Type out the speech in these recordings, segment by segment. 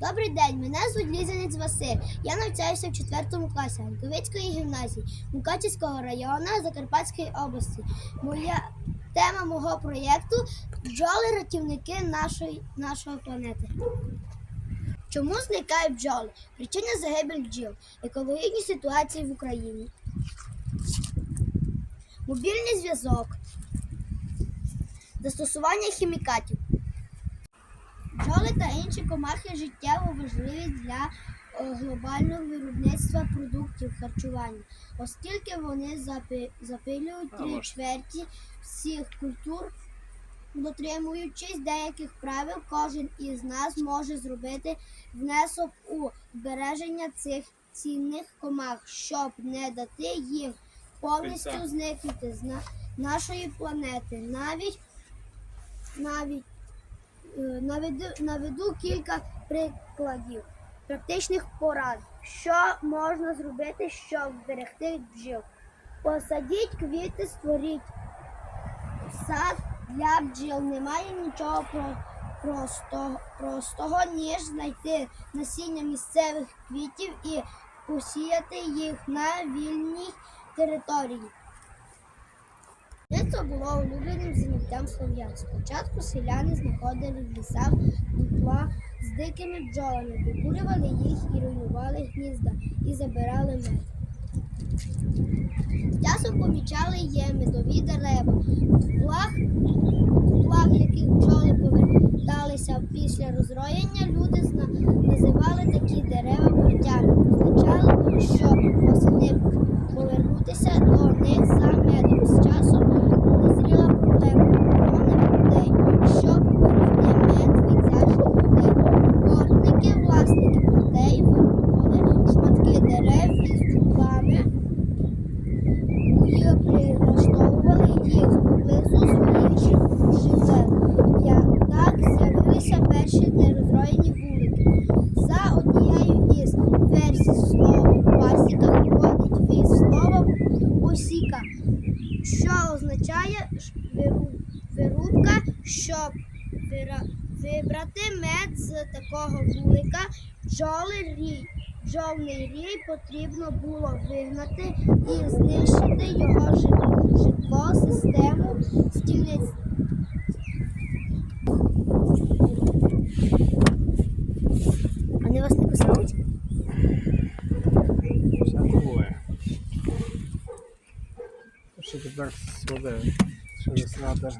Добрий день, мене звуть Лізанець Василь. Я навчаюся в 4 класі Ганковицької гімназії Мукачівського району Закарпатської області. Моя тема мого проєкту бджоли рятівники нашої, нашої планети. Чому зникають бджоли? Причина загибель бджіл, екологічні ситуації в Україні, мобільний зв'язок, застосування хімікатів. Бджоли та інші комахи життєво важливі для е, глобального виробництва продуктів харчування, оскільки вони запилюють три чверті всіх культур. Дотримуючись деяких правил, кожен із нас може зробити внесок у збереження цих цінних комах, щоб не дати їм повністю зникнути з нашої планети. Навіть навіть наведу, наведу кілька прикладів практичних порад, що можна зробити, щоб зберегти бджіл. Посадіть квіти, створіть сад для бджіл. Немає нічого про, простого, простого, ніж знайти насіння місцевих квітів і посіяти їх на вільній території. Це було улюбленим заняттям слов'ян. Спочатку селяни знаходили в лісах дупла з дикими бджолами, викурювали їх і руйнували гнізда і забирали мед. Часом помічали є медові дерева. В дуплах, яких бджоли поверталися після розроєння, люди називали такі дерева портями. Означали, щоб восени повернутися до них за медом. З часом назріла проблема мільйони людей, щоб вирвати мед від цяжких людей. Бортники, власники портей шматки дерев із дуплами і прилаштовували їх поблизу своїх. Я так з'явилися перші нерозроєні вулики. За однією із версій слова пасіка входить від слова осіка, що означає вирубка, щоб вира- такого вулика, бджоли рій. Бджолний рій потрібно було вигнати і знищити його житло, систему стільниць. Вони вас не кусають? Що тепер складе? Що весна теж.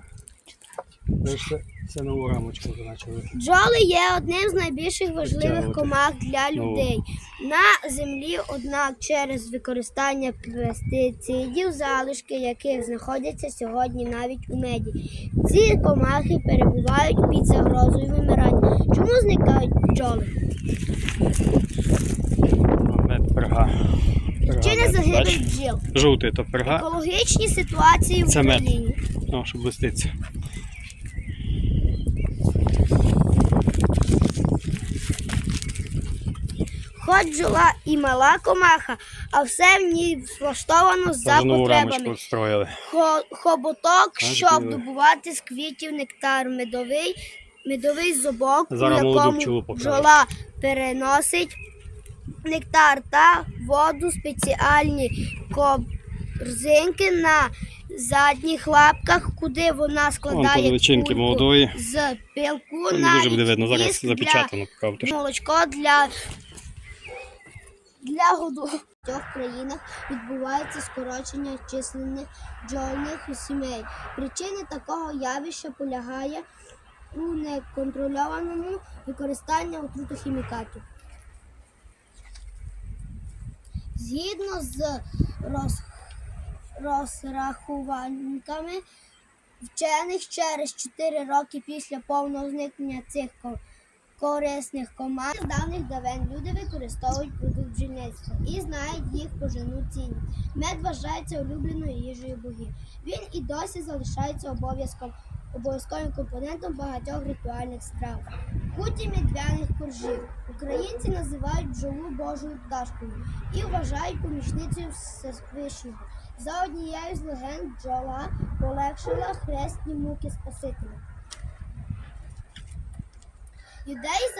Це нову рамочку вже почали. Бджоли є одним з найбільших важливих комах для Ну. людей на землі, однак через використання пестицидів, залишки яких знаходяться сьогодні навіть у меді. Ці комахи перебувають під загрозою вимирання. Чому зникають бджоли? Мед перга. Мед, загибель бач? бджіл? Жовтий то перга, Екологічні ситуації в Це мед. Україні. ну, щоб блиститься. Хоч бджола і мала комаха, а все в ній влаштовано за потребами. Хо- хоботок, щоб добувати з квітів нектар, медовий, медовий зубок, Зараз у якому бджола переносить нектар та воду, спеціальні корзинки на задніх лапках, куди вона складає тут молодої. з пилку на дуже буде видно, зараз запечатано молочко для, для году. Країнах відбувається скорочення численних бджольних сімей. Причини такого явища полягає у неконтрольованому використанні отрутохімікатів. Згідно з роз, розрахунками вчених через 4 роки після повного зникнення цих корисних команд з давних давен люди використовують продукт бджільництва і знають їх поживну цінність. Мед вважається улюбленою їжею богів. Він і досі залишається обов'язком обов'язковим компонентом багатьох ритуальних страв. Куті медвяних коржів. Українці називають бджолу Божою пташкою і вважають помічницею Всевишнього. За однією з легенд бджола полегшила хресні муки Спасителя. de 10